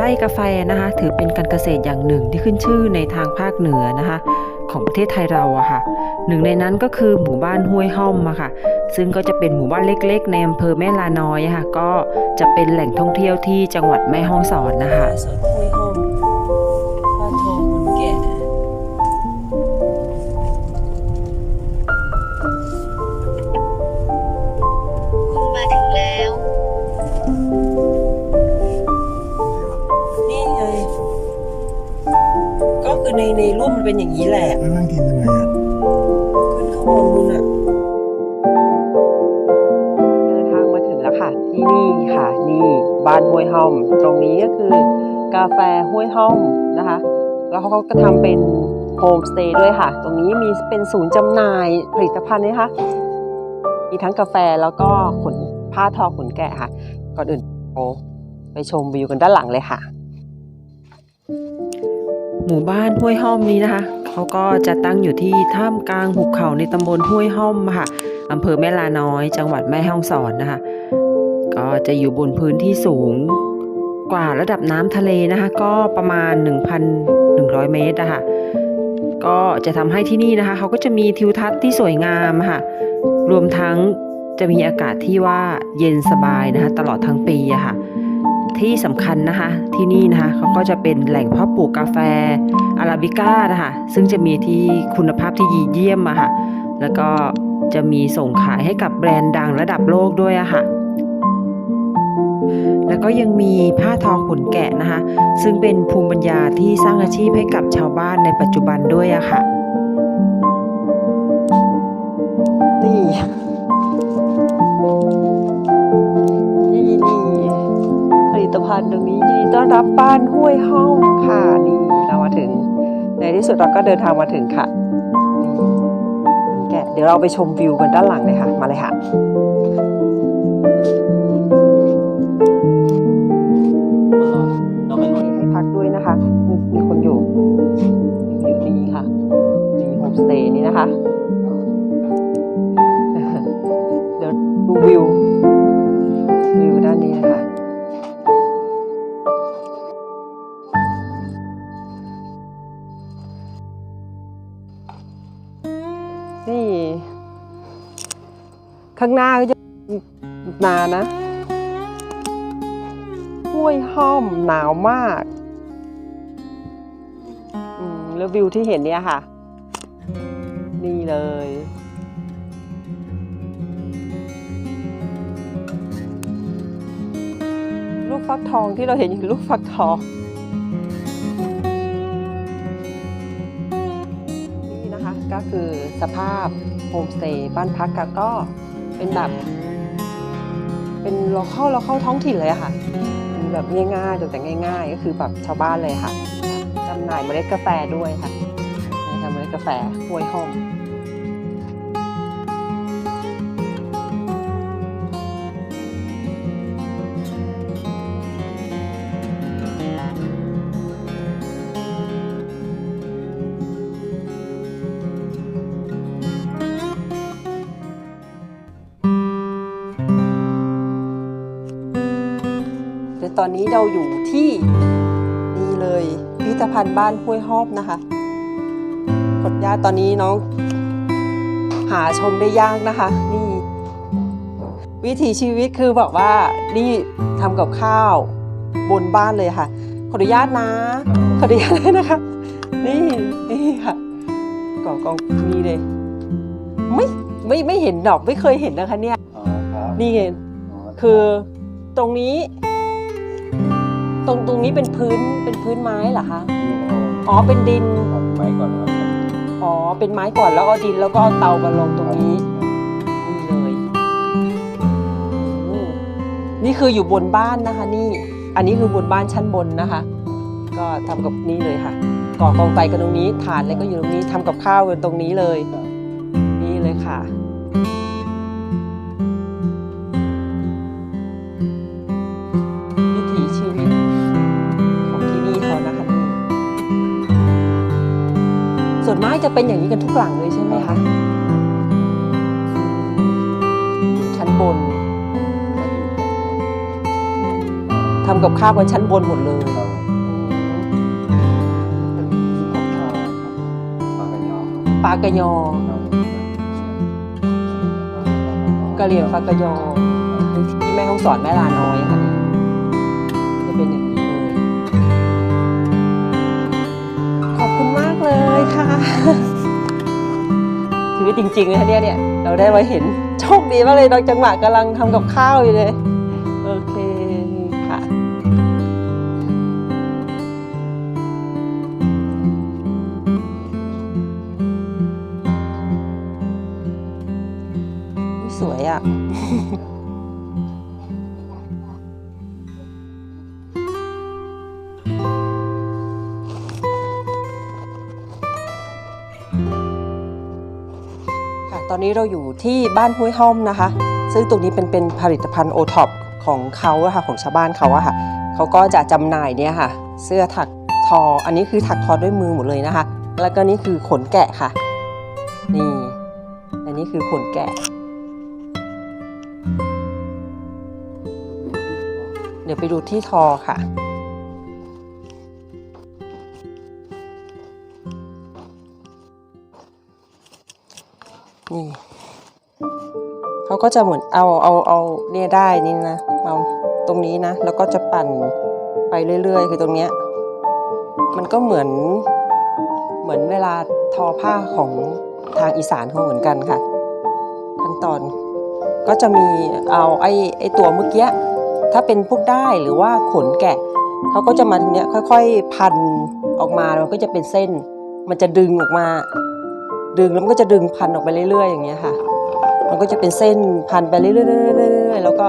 ไร่กาแฟนะคะ ถือเป็นการเกษตรอย่างหนึ่งที่ขึ้นชื่อในทางภาคเหนือนะคะ ของประเทศไทยเราอะค่ะ หนึ่งในนั้นก็คือหมู่บ้านห้วยห้อมอะค่ะ ซึ่งก็จะเป็นหมู่บ้านเล็กๆ ในอำเภอแม่ลาน้อยค่ะ ก็จะเป็นแหล่งท่องเที่ยวที่จังหวัดแม่ฮ่องสอนนะคะ ในในรูปมันเป็นอย่างนี้แหละ แล้วนั่งกินยังไงอะขึ้นข้างบนนู่นน่ะเดินทางมาถึงแล้วค่ะ ที่นี่ค่ะ นี่บ้านห้วยห้อม ตรงนี้ก็คือกาแฟห้วยห้อมนะคะ แล้วเขาก็ทำเป็นโฮมสเตย์ด้วยค่ะ ตรงนี้มีเป็นศูนย์จำหน่ายผลิตภัณฑ์นะคะมีทั้งกาแฟแล้วก็ขนผ้าทอขนแกะค่ะ ก่อนอื่นเราไปชมวิวกันด้านหลังเลยค่ะ หมู่บ้านห้วยห้อมนี้นะคะเขาก็จะตั้งอยู่ที่ท่ามกลางหุบเขาในตำบลห้วยห้อมค่ะอำเภอแม่ลาน้อย จังหวัดแม่ฮ่องสอนนะคะ ก็จะอยู่บนพื้นที่สูงกว่าระดับน้ำทะเลนะคะ ก็ประมาณ 1,100 เมตรนะคะก็จะทำให้ที่นี่นะคะเขาก็จะมีทิวทัศน์ที่สวยงามค่ะ รวมทั้งจะมีอากาศที่ว่าเย็นสบายนะคะ ตลอดทั้งปีอะค่ะ ที่สำคัญนะคะ ที่นี่นะคะเขาก็จะเป็นแหล่งเพาะปลูกกาแฟอาราบิก้านะคะซึ่งจะมีที่คุณภาพที่ดีเยี่ยมอะค่ะ แล้วก็จะมีส่งขายให้กับแบรนด์ดังระดับโลกด้วยอะค่ะ แล้วก็ยังมีผ้าทอขนแกะนะคะ ซึ่งเป็นภูมิปัญญาที่สร้างอาชีพให้กับชาวบ้านในปัจจุบันด้วยอะค่ะนี่นี่ ผลิตภัณฑ์ตรงนี้ยินดีต้อนรับบ้านห้วยห้องค่ะนี่เรามาถึง ในที่สุดเราก็เดินทางมาถึงค่ะนี่ขนแกะเดี๋ยวเราไปชมวิวกันด้านหลังเลยค่ะมาเลยค่ะเราไม่รู้มีให้พักด้วยนะคะมีมีคนอยู่อยู่อยู่นี่ค่ะมีโฮมสเตย์นี่นะคะ ข้างหน้าก็จะนานะห้วยห้อมหนาวมากมแล้ววิวที่เห็นเนี่ยค่ะ นี่เลย ลูกฟักทองที่เราเห็นอยู่ลูกฟักทอง นี่นะคะก็คือสภาพโฮมสเตย์บ้านพักก็ เป็นแบบ เป็นเราเข้าเราเข้าท้องถิ่นเลยอะค่ะแบบง่ายๆตกแต่งง่าย ๆ ก็คือแบบชาวบ้านเลยค่ะจำหน่ายเมล็ดกาแฟด้วยค่ะนี่ค่ะเมล็ดกาแฟห้วยหอม ตอนนี้เราอยู่ที่นี่เลยพิพิธภัณฑ์บ้านห้วยห้อมนะคะขออนุญาตตอนนี้น้อง หาชมได้ยากนะคะ นี่ วิถีชีวิตคือบอกว่านี่ทำกับข้าวบนบ้านเลยค่ะ ขออนุญาตนะ ขออนุญาตนะคะ นี่นี่ค่ะก่อกองนี่เลย ไม่ไม่ไม่เห็นดอกไม่เคยเห็นนะคะเนี่ยอ๋อครับนี่ไงอ๋อคือตรงนี้ ตรงตรงนี้เป็นพื้นเป็นพื้นไม้เหรอคะอ๋อเป็นดินเอาไม้ก่อนนะครับอ๋อเป็นไม้ก่อนแล้วเอาดินแล้วก็เอาเตามาลงตรงนี้นี่เลยโอ้นี่คืออยู่บนบ้านนะคะ นี่ อันนี้คือบนบ้านชั้นบนนะคะ ก็ทำกับนี่เลยค่ะ ก่อกองไฟกันตรงนี้ฐานอะไรก็อยู่ตรงนี้ทำกับข้าวกันตรงนี้เลย นี่เลยค่ะ เป็นอย่างนี้กันทุกหลังเลยใช่ไหมคะ ชั้นบนทำกับข้าวกันชั้นบนหมดเลยปลากระยองกะเหรี่ยงปลากระยองที่แม่ห้องสอนแม่ลาน้อยค่ะ ค่ะชีวิตจริงๆเลยเนี่ยเนี่ยเราได้มาเห็นโชคดีมากเลยตอนจังหวะกำลังทำกับข้าวอยู่เลย ค่ะตอนนี้เราอยู่ที่บ้านห้วยห้อมนะคะ ซึ่งตรงนี้เป็นเป็นผลิตภัณฑ์โอท็อปของเขาอะค่ะของชาวบ้านเขาอะค่ะเขาก็จะจำหน่ายเนี่ยค่ะ เสื้อถักทอ อันนี้คือถักทอด้วยมือหมดเลยนะคะ แล้วก็นี่คือขนแกะค่ะ นี่อันนี้คือขนแกะ เดี๋ยวไปดูที่ทอค่ะ นี่เขาก็จะเหมือนเอาเอาเอาเนี่ยได้นี่นะเอาตรงนี้นะ แล้วก็จะปั่นไปเรื่อย ๆ คือตรงเนี้ยมันก็เหมือนเหมือนเวลาทอผ้าของทางอีสานเขาเหมือนกันค่ะ ขั้นตอนก็จะมีเอาไอ้ไอ้ตัวเมื่อกี้ถ้าเป็นพวกได้หรือว่าขนแกะเขาก็จะมาตรงเนี้ยค่อย ๆ พันออกมาแล้วก็จะเป็นเส้น มันจะดึงออกมา ดึงแล้วมันก็จะดึงพันออกไปเรื่อยๆอย่างเงี้ยค่ะ มันก็จะเป็นเส้นพันไปเรื่อยๆแล้วก็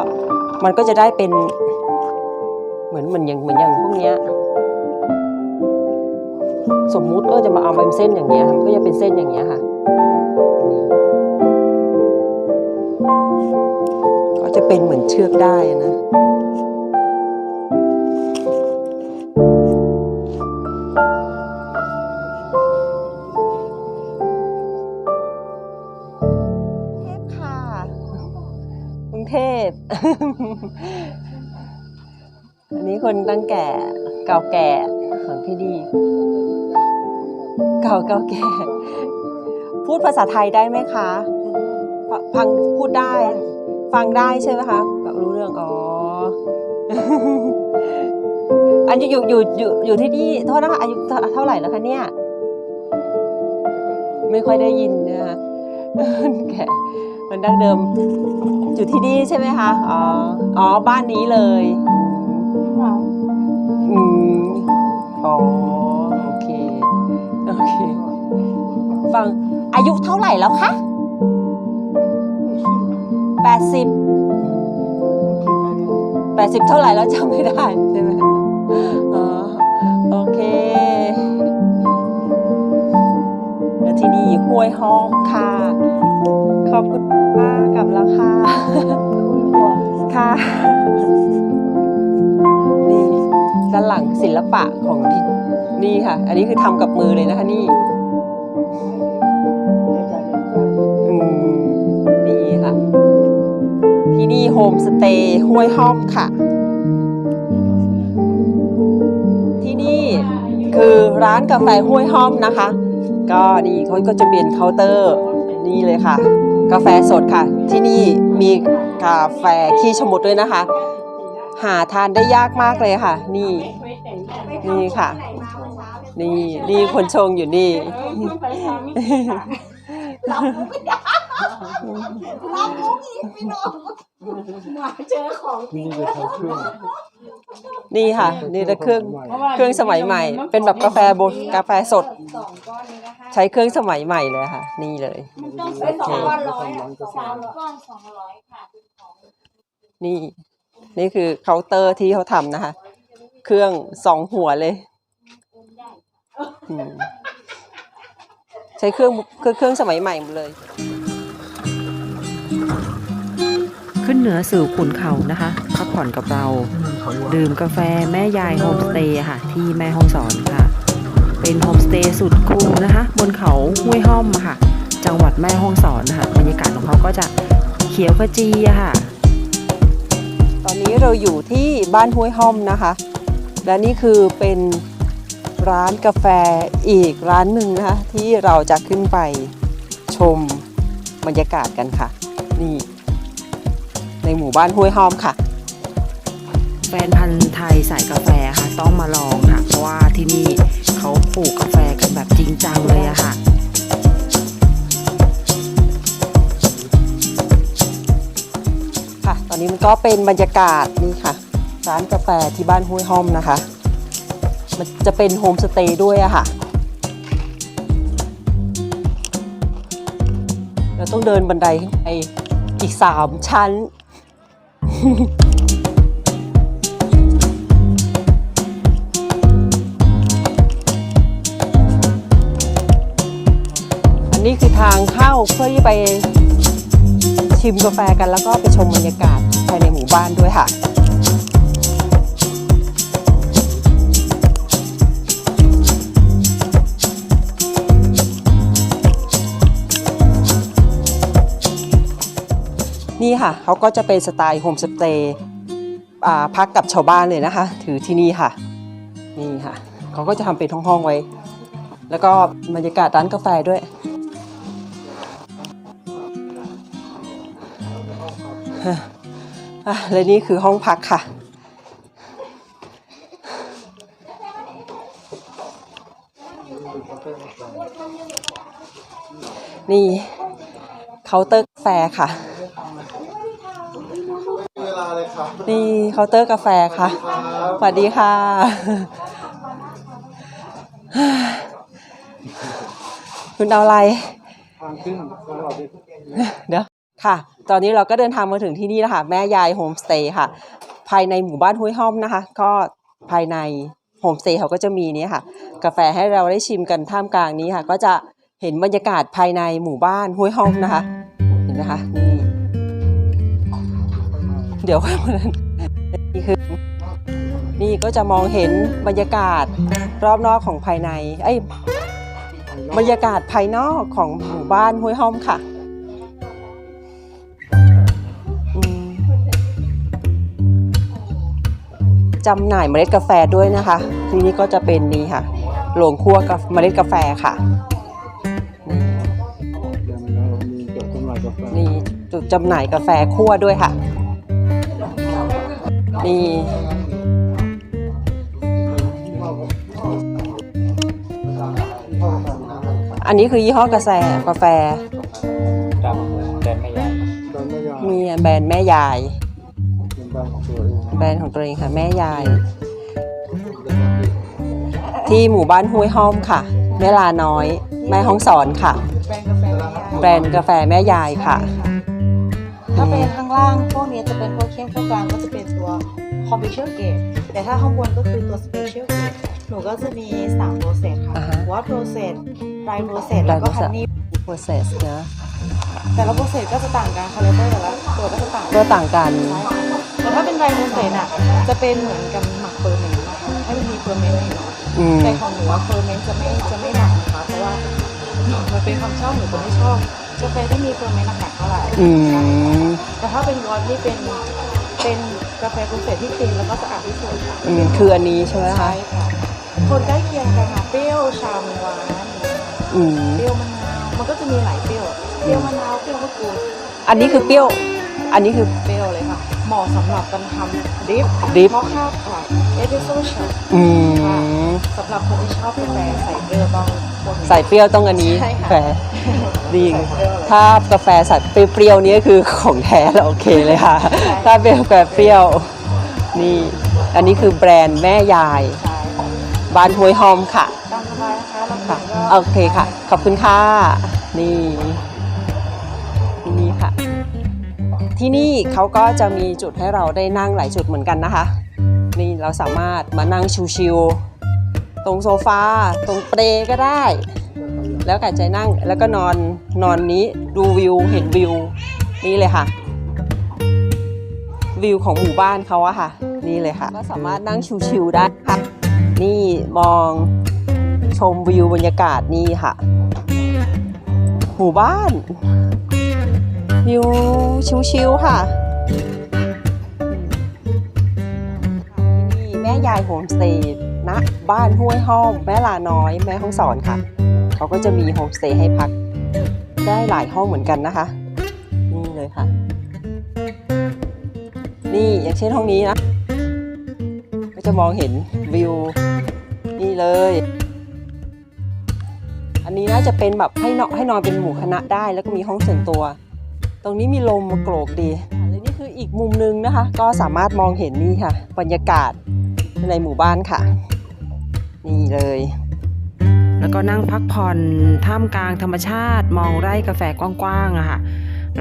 มันก็จะได้เป็นเหมือนเหมือนอย่างเหมือนอย่างพวกเนี้ยสมมุติก็จะมาเอาเป็นเส้นอย่างเงี้ยมันก็จะเป็นเส้นอย่างเงี้ยค่ะก็จะเป็นเหมือนเชือกได้นะ รุงเทพ อันนี้คนตั้งแก่ เก่าแก่ของพี่ดี เก่าเก่าแก่ พูดภาษาไทยได้ไหมคะ ฟังพูดได้ ฟังได้ใช่ไหมคะแบบรู้เรื่อง อ๋อ อันอยู่อยู่อยู่อยู่อยู่ที่นี่โทษนะคะอายุเท่าเท่าไหร่แล้วคะเนี่ย ไม่ค่อยได้ยินนะคะแก่ มันดั้งเดิมอยู่ที่นี่ใช่ไหมคะอ๋ออ๋อบ้านนี้เลยอืมอ๋อโอเคโอเคฟังอายุเท่าไหร่แล้วคะแปดสิบแปดสิบเท่าไหร่แล้วจำไม่ได้ใช่ไหมอ๋อโอเคแล้วที่นี่ห้วยห้องค่ะ ขอบคุณมากกับราคาค่ะนี่ด้านหลังศิลปะของที่นี่ค่ะ อันนี้คือทำกับมือเลยนะคะนี่อืมนี่ค่ะ ที่นี่โฮมสเตย์ห้วยห้อมค่ะ ที่นี่คือร้านกาแฟห้วยห้อมนะคะ ก็นี่เขาก็จะเป็นเคาน์เตอร์นี่เลยค่ะ กาแฟสดค่ะ ที่นี่มีกาแฟขี้ชะมดด้วยนะคะ หาทานได้ยากมากเลยค่ะ นี่นี่ค่ะ นี่นี่คนชงอยู่นี่ที่ นี่จะใช้เครื่องนี่ค่ะ นี่ละเครื่องเครื่องสมัยใหม่ เป็นแบบกาแฟโบกาแฟสดใช้เครื่องสมัยใหม่เลยค่ะ นี่เลยเป็นสองก้อนร้อยอะสามก้อนสองร้อยค่ะนี่ นี่คือเคาน์เตอร์ที่เขาทำนะคะ เครื่องสองหัวเลยอืมใช้เครื่องเครื่องเครื่องสมัยใหม่หมดเลย ขึ้นเหนือสู่ขุนเขานะคะพักผ่อนกับเรา ดื่มกาแฟแม่ยายโฮมสเตย์ค่ะ ที่แม่ห้องสอนค่ะ เป็นโฮมสเตย์สุดคูลนะคะ บนเขาห้วยห้อมอะค่ะ จังหวัดแม่ห้องสอนนะคะบรรยากาศของเขาก็จะเขียวขจีอะค่ะ ตอนนี้เราอยู่ที่บ้านห้วยห้อมนะคะ และนี่คือเป็นร้านกาแฟอีกร้านหนึ่งนะคะ ที่เราจะขึ้นไปชมบรรยากาศกันค่ะ นี่ ในหมู่บ้านห้วยหอมค่ะ แฟนพันธ์ไทยสายกาแฟค่ะ ต้องมาลองค่ะ เพราะว่าที่นี่เขาปลูกกาแฟกันแบบจริงจังเลยอะค่ะค่ะ ตอนนี้มันก็เป็นบรรยากาศนี่ค่ะ ร้านกาแฟที่บ้านห้วยห้อมนะคะ มันจะเป็นโฮมสเตย์ด้วยอะค่ะเราต้องเดินบันไดขึ้นไปอีกสามชั้น อันนี้คือทางเข้าเพื่อที่ไปชิมกาแฟกันแล้วก็ไปชมบรรยากาศภายในหมู่บ้านด้วยค่ะ นี่ค่ะเขาก็จะเป็นสไตล์โฮมสเตย์พักกับชาวบ้านเลยนะคะ ถือที่นี่ค่ะ นี่ค่ะเขาก็จะทำเป็นห้องๆไว้ แล้วก็บรรยากาศร้านกาแฟด้วยและนี่คือห้องพักค่ะ นี่เคาน์เตอร์กาแฟค่ะ ลาเลยครับนี่เคาน์เตอร์กาแฟค่ะ สวัสดีค่ะ คุณเอาอะไร ทางขึ้นตลอดเลยเดี๋ยวค่ะ ตอนนี้เราก็เดินทางมาถึงที่นี่แล้วค่ะ แม่ยายโฮมสเตย์ค่ะ ภายในหมู่บ้านห้วยห้อมนะคะ ก็ภายในโฮมสเตย์เขาก็จะมีเนี้ค่ะ กาแฟให้เราได้ชิมกันท่ามกลางนี้ค่ะ ก็จะเห็นบรรยากาศภายในหมู่บ้านห้วยห้อมนะคะ เห็นนะคะนี่ เดี๋ยวค่อยมานี่คือนี่ก็จะมองเห็นบรรยากาศรอบนอกของภายใน เอ้ยบรรยากาศภายนอกของหมู่บ้านห้วยห้อมค่ะอืมจำหน่ายเมล็ดกาแฟด้วยนะคะ ที่นี่ก็จะเป็นนี่ค่ะโรงคั่วกาเมล็ดกาแฟค่ะเดี๋ยวมันเรามีจดจำหน่ายกาแฟนี่จุดจำหน่ายกาแฟคั่วด้วยค่ะ นี่อันนี้คือยี่ห้อกาแฟกาแฟครับแดนไม่ยากตอนไม่ยาวมีแบรนด์แม่ยายเป็นบ้านของตัวเองแบรนด์ของตัวเองค่ะแม่ยาย ที่หมู่บ้านห้วยห้อมค่ะ แม่ลาน้อย แม่ห้องสอนค่ะ แบรนด์กาแฟแม่ยายแบรนด์กาแฟแม่ยายค่ะ ถ้าเป็นข้างล่างพวกนี้จะเป็นพวกเข้มข้างกลางก็จะเป็นตัว commercial grade แต่ถ้าข้างบนก็คือตัว special grade หนูก็จะมี3 process ค่ะอ่าฮะ water process dry process แล้วก็ dry process honey process นะแต่ละ process ก็จะต่างกันคาแรคเตอร์แต่ละตัวก็จะต่างกันก็ต่างกันใช่ค่ะแต่ถ้าเป็น dry process อะจะเป็นเหมือนกับหมักเฟอร์เมนต์นะคะให้มันมีเฟอร์เมนต์ในน้อยอืมแต่ของหนูว่าเฟอร์เมนต์จะไม่จะไม่หนักนะคะเพราะว่ามันเป็นความชอบหนูจะไม่ชอบ กาแฟที่มีเฟอร์เมนต์หนักๆเท่าไหร่อืม แต่ถ้าเป็นวอตนี่เป็นเป็นกาแฟโปรเซสที่คลีนแล้วก็สะอาดที่สุดค่ะอืมคืออันนี้ใช่ไหมคะ ใช่ค่ะคนใกล้เคียงกันค่ะเปรี้ยวชามหวานอืม เปรี้ยวมะนาวมันก็จะมีหลายเปรี้ยวเปรี้ยวมะนาวเปรี้ยวมะกรูดอันนี้คือเปรี้ยว อันนี้คือ เปรี้ยวเลยค่ะเหมาะสำหรับการทำดริฟ drip มอคค่าค่ะเอสเปรสโซ่ช็อตอืม สำหรับคนที่ชอบกาแฟใส่เปรี้ยวต้อง พวกนี้ใส่เปรี้ยวต้องอันนี้ใช่ค่ะแฝดีใส่เปรี้ยวเลยถ้ากาแฟใส่เปรี้ยวๆนี่ก็คือของแท้แล้วโอเคเลยค่ะ ถ้าเป็นกาแฟเปรี้ยวนี่อันนี้คือแบรนด์แม่ยายใช่ค่ะบ้านห้วยหอมค่ะ ตามสบายนะคะลำค่ะพังก็โอเคค่ะ ขอบคุณค่ะนี่นี่ค่ะ ที่นี่เขาก็จะมีจุดให้เราได้นั่งหลายจุดเหมือนกันนะคะ นี่เราสามารถมานั่งชิวๆ ตรงโซฟาตรงเปรก็ได้ แล้วแต่ใจนั่งแล้วก็นอนนอนนี้ดูวิวเห็นวิวนี่เลยค่ะ วิวของหมู่บ้านเขาอะค่ะ นี่เลยค่ะ ก็สามารถนั่งชิวๆได้ค่ะ นี่มองชมวิวบรรยากาศนี่ค่ะ หมู่บ้านวิวชิวๆค่ะนี่แม่ยายโฮมสเตย์ ณบ้านห้วยห้อมแม่ลาน้อยแม่ห้องสอนค่ะ เขาก็จะมีโฮมสเตย์ให้พัก ได้หลายห้องเหมือนกันนะคะ นี่เลยค่ะ นี่อย่างเช่นห้องนี้นะ ก็จะมองเห็นวิว นี่เลย อันนี้น่าจะเป็นแบบให้นอนให้นอนเป็นหมู่คณะได้แล้วก็มีห้องส่วนตัว ตรงนี้มีลมมาโกรกดีและนี่คืออีกมุมหนึงนะคะ ก็สามารถมองเห็นนี่ค่ะ บรรยากาศในหมู่บ้านค่ะ นี่เลย แล้วก็นั่งพักผ่อนท่ามกลางธรรมชาติ มองไร่กาแฟกว้างๆอะค่ะ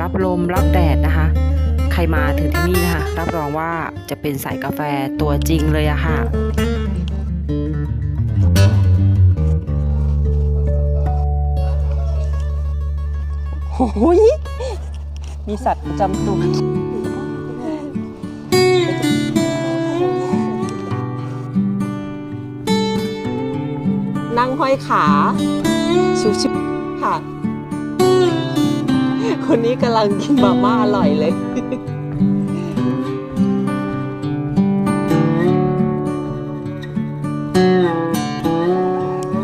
รับลมรับแดดนะคะ ใครมาถึงที่นี่นะคะรับรองว่าจะเป็นสายกาแฟตัวจริงเลยอะค่ะโอ้ยมีสัตว์ประจำตัว นั่งห้อยขา ชิวๆค่ะ คนนี้กำลังกินมาม่าอร่อยเลย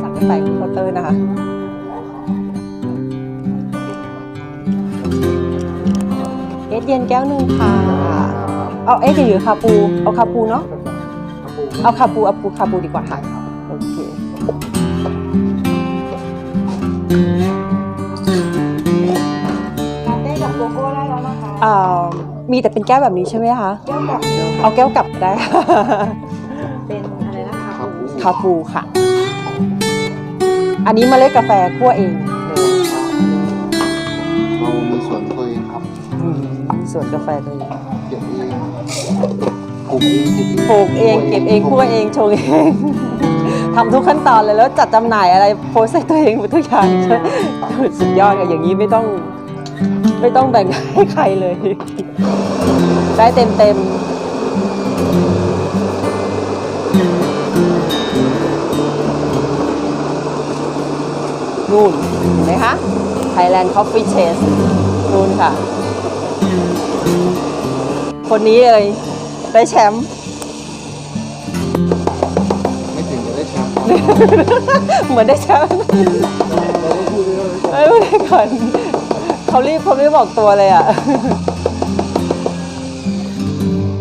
สั่งกาแฟเคาน์เตอร์นะคะเอสเย็นแก้วหนึ่งค่ะ เอาเอสหรือคาปู เอาคาปูเนาะ เอาคาปูเอาปูคาปูดีกว่าค่ะ ลาเต้กับโกโก้ได้แล้วนะคะอ่ามีแต่เป็นแก้วแบบนี้ใช่ไหมคะแก้วกับเอาแก้วกลับได้ค่ะเป็นอะไรนะคะคาปูค่ะ อันนี้เมล็ดกาแฟคั่วเองเลยเรามีส่วนตัวเองครับอืมส่วนกาแฟตัวเองเก็บเองปลูกเองเก็บเองปลูกเองเก็บเองคั่วเองชงเอง ทำทุกขั้นตอนเลยแล้วจัดจำหน่ายอะไรโพสต์ให้ตัวเองหมดทุกอย่างสุดยอดอะอย่างนี้ไม่ต้องไม่ต้องแบ่งให้ใครเลย ได้เต็มเต็มๆนู่นเห็นไหมคะ Thailand Coffee Chase นู่นค่ะ คนนี้เลย ได้แชมป์ เหมือนได้แชมป์เอ้ยไม่ได้ก่อนเขารีบเขาไม่บอกตัวเลยอะ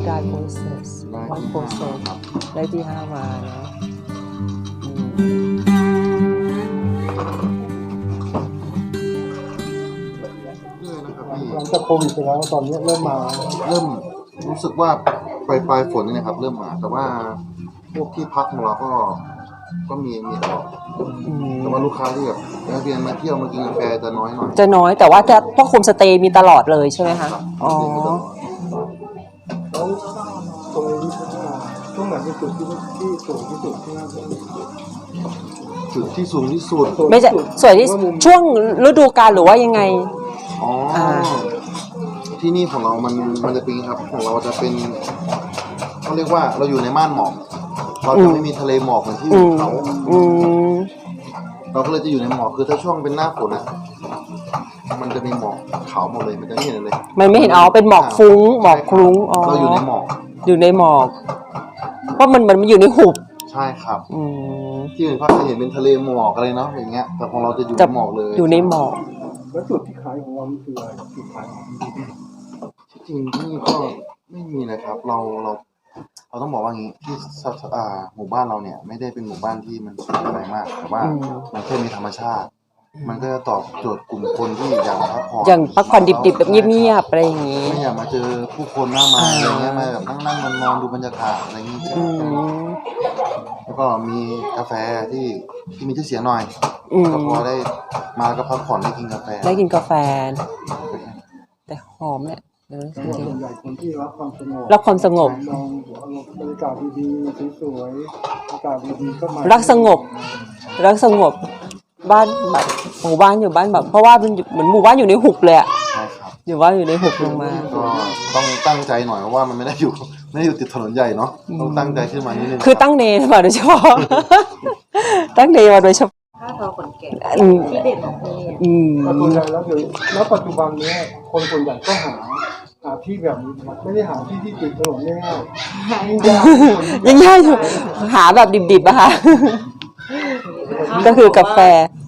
ได้โปรเซสวันโปรเซสได้ที่ห้ามานะหลังจากโควิดไปแล้วตอนนี้เริ่มมาเริ่มรู้สึกว่าปลายปลายฝนนี่นะครับ เริ่มมา แต่ว่าพวกที่พักของเราก็ ก็มีมีตลอดอืมแต่ว่าลูกค้าที่แบบนักเรียนมาเที่ยวมากินกาแฟจะน้อยหน่อยจะน้อยแต่ว่าจะพวกโฮมสเตย์มีตลอดเลยใช่ไหมคะ รับอ๋อนักเรียนมีตลอดแล้วตรงนี้พัฒนาช่วงไหนเป็นจุดที่ที่สูงที่สุดที่น่าจะจุดที่สูงที่สุด ไม่ใช่สวยที่ช่วงฤดูกาลหรือว่ายังไง อ๋ออาที่นี่ของเรามันมันจะเป็นอย่างนี้ครับ ของเราจะเป็นเขาเรียกว่าเราอยู่ในม่านหมอก เราอืจะมไม่มีทะเลหมอกเหมือนที่อืมเขาอืมเราก็เลยจะอยู่ในหมอกคือถ้าช่วงเป็นหน้าฝนอะมันจะมีหมอกขาวหมดเลยมันจะไม่เห็นเลยมันไม่เห็นอ๋อเป็นหมอกฟุ้งหมอกคลุ้งอ๋อเราอยู่ในหมอก อยู่ในหมอก เพราะมันมันมันอยู่ในหุบ ใช่ครับ อืมที่อื่นเขาจะเห็นเป็นทะเลหมอกอะไรเนาะอย่างเงี้ย แต่ของเราจะอยู่จะในหมอกเลย อยู่ในหมอก แล้วจุดที่ขายของเรานี่คืออะไรจุดขายของที่นี่ที่จริงที่นี่ก็ไม่มีนะครับ เราเรา เราต้องบอกว่างี้ที่สสอ่าหมู่บ้านเราเนี่ย ไม่ได้เป็นหมู่บ้านที่มันสวยอะไรมาก แต่ว่า อืม มันแค่มีธรรมชาติ มันก็จะตอบโจทย์กลุ่มคนที่อยากมาพักผ่อนอย่างพักผ่อนดิบๆแบบเงียบๆอะไรอย่างนี้ ไม่อยากมาเจอผู้คนมากมายอะไรเงี้ยมาแบบนั่งนั่งนอนนอนดูบรรยากาศอะไรเงี้ยอืม แล้วก็มีกาแฟที่ที่มีชื่อเสียงหน่อยอืม ก็พอได้มาแล้วก็พักผ่อนได้กินกาแฟ ได้กินกาแฟ แต่หอมเนี่ย เออจส่ริงวนใหญ่คนที่รับความสงบๆรักความสงบมองหัวลมบรรยากาศดีๆสวยๆอากาศดีๆก็มารักสงบ รักสงบบ้านแบบหมู่บ้านอยู่บ้านแบบ เพราะว่ามันอยู่เหมือนหมู่บ้านอยู่ในหุบเลยอะใช่ครับ อยู่ว่าอยู่ในหุบลงมา ก็ต้องตั้งใจหน่อยเพราะว่ามันไม่ได้อยู่ ไม่ได้อยู่ติดถนนใหญ่เนาะต้องตั้งใจขึ้นมานิดนึงคือตั้งเนมาโดยเฉพาะ ตั้งเนมาโดยเฉพาะผ้าทอขนแกะอืมที่เด่นของที่นี่อืมแต่ส่วนใหญ่แล้วเดี๋ยวณปัจจุบันเนี้ยคนส่วนใหญ่ก็หา หาที่แบบนี้ครับไม่ได้หาที่ที่ติดถนนง่ายๆยิ่งยากยังง่ายอยู่หาแบบดิบๆอะค่ะ ก็คือกาแฟ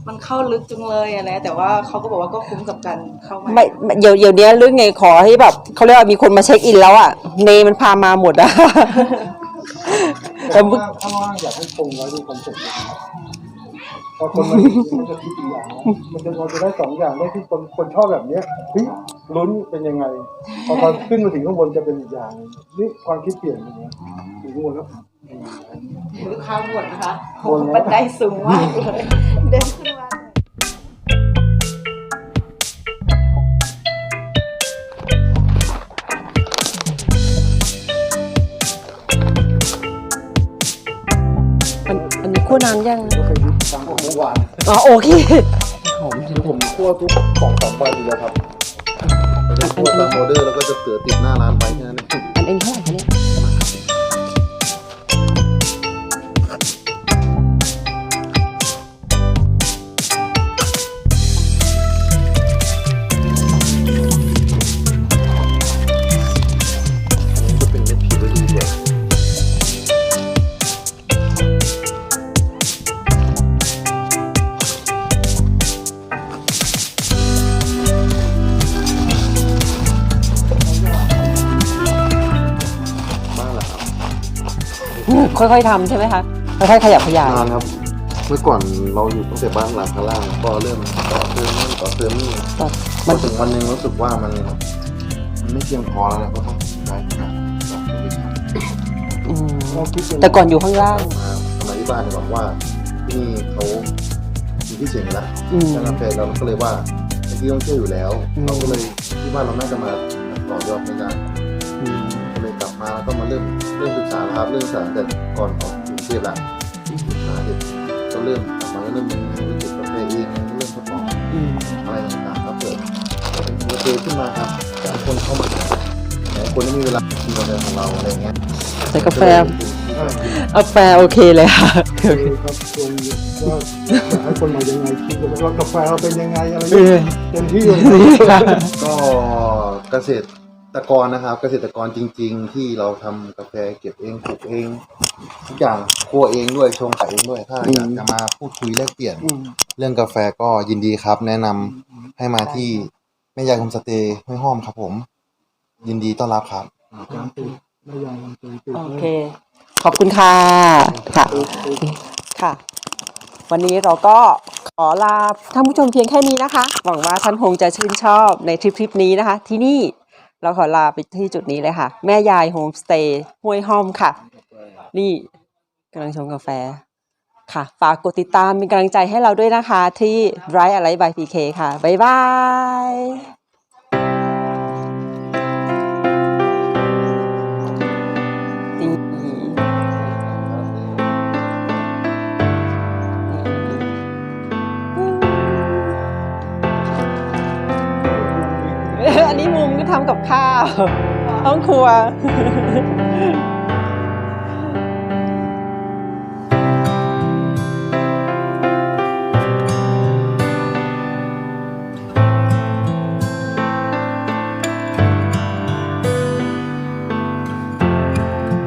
มันเข้าลึกจังเลยอะไรแต่ว่าเขาก็บอกว่าก็คุ้มกับการเข้ามาไม่ไม่เดี๋ยวเดี๋ยวเนี้ยเรื่องไงขอให้แบบเขาเรียกว่ามีคนมาเช็คอินแล้วอะเนมันพามาหมดอะแต่ว่าข้างล่างอยากให้คงไว้ดูคอนเซ็ปต์นะครับพอคนมาถึงมันจะคิดอีกอย่างนะมันจะเราจะได้สองอย่างได้ที่คนคนชอบแบบเนี้ยเฮ้ย ลุ้นเป็นยังไง พอตอนขึ้นมาถึงข้างบนจะเป็นอีกอย่างหนึ่งนี่ความคิดเปลี่ยนอย่างเงี้ยถึงข้างบนแล้วลูกค้าบ่นนะคะบ่นนะบันไดสูงมากเลยเดินขึ้นมาอันอันนี้คั่วนานยังก็เคยยึดตามของเมื่อวานอ๋อโอเคหอมคือผมคั่วทุกสองสามวันอยู่แล้วครับ ไม่ได้คั่วตามออเดอร์แล้วก็จะเตือติดหน้าร้านไว้แค่นั้นเองอันอันนี้เท่าไหร่คะเนี่ย ค่อยๆทำใช่ไหมคะค่อยๆขยับขยายนานครับ เมื่อก่อนเราอยู่ตั้งแต่บ้านหลังข้างล่างก็เริ่มต่อเติมนู่นต่อเติมนี่ต่อพมัอนถึงวันหนึ่งรู้สึกว่ามันมันไม่เพียงพอแล้วนะก็ต้องย้ายที่มาต่อไปอีกครับอืมเราคิดยังไงแต่ก่อนอยู่ข้างล่างมาทำงานที่บ้านเนี่ยบอกว่าที่นี่เขามีที่เสียงแล้ว อืมดังนั้นแฟนเราก็เลยว่าไอ้ที่ต้องเที่ยวอยู่แล้ว อืม เราก็เลยที่บ้านเราน่าจะมาต่อยอดไม่ได้อืมก็เลยกลับมาแล้วก็มาเริ่ม เริ่มศึกษาแล้วครับเริ่มศึกษาแต่ก่อนออกกรุงเทพละศึกษาเด็กก็เริ่มกลับมาก็เริ่มมีธุรกิจกาแฟเองเริ่มทดลองอะไรต่างๆครับเปิดเป็นกาแฟขึ้นมาครับแต่คนเข้ามาแต่คนที่มีเวลากินกาแฟของเราอะไรเงี้ยแต่กาแฟกาแฟโอเคเลยค่ะคือครับตรงว่าอยากให้คนมายังไงคิดว่ากาแฟเราเป็นยังไงอะไรเออเต็มที่เลยก็เกษตร กรนะครับ เกษตรกรจริง ๆ ที่เราทำกาแฟเก็บเองปลูกเองทุกอย่างคั่วเองด้วยชงขายเองด้วยถ้าอยากจะมาพูดคุยแลกเปลี่ยนอืมเรื่องกาแฟก็ยินดีครับ แนะนำให้มาที่แม่ยายโฮมสเตย์ห้วยห้อมครับ ผม ยินดีต้อนรับครับการติดไม่ยอมติดติดโอเค ขอบคุณค่ะค่ะค่ะ วันนี้เราก็ขอลาท่านผู้ชมเพียงแค่นี้นะคะ หวังว่าท่านคงจะชื่นชอบในทริปทริปนี้นะคะ ที่นี่ เราขอลาไปที่จุดนี้เลยค่ะ แม่ยายโฮมสเตย์ห้วยห้อมค่ะ นี่กำลังชงกาแฟค่ะ ฝากกดติดตามเป็นกำลังใจให้เราด้วยนะคะ ที่ Dry Alive by PK ค่ะ บ๊ายบาย กับข้าว ห้องครัว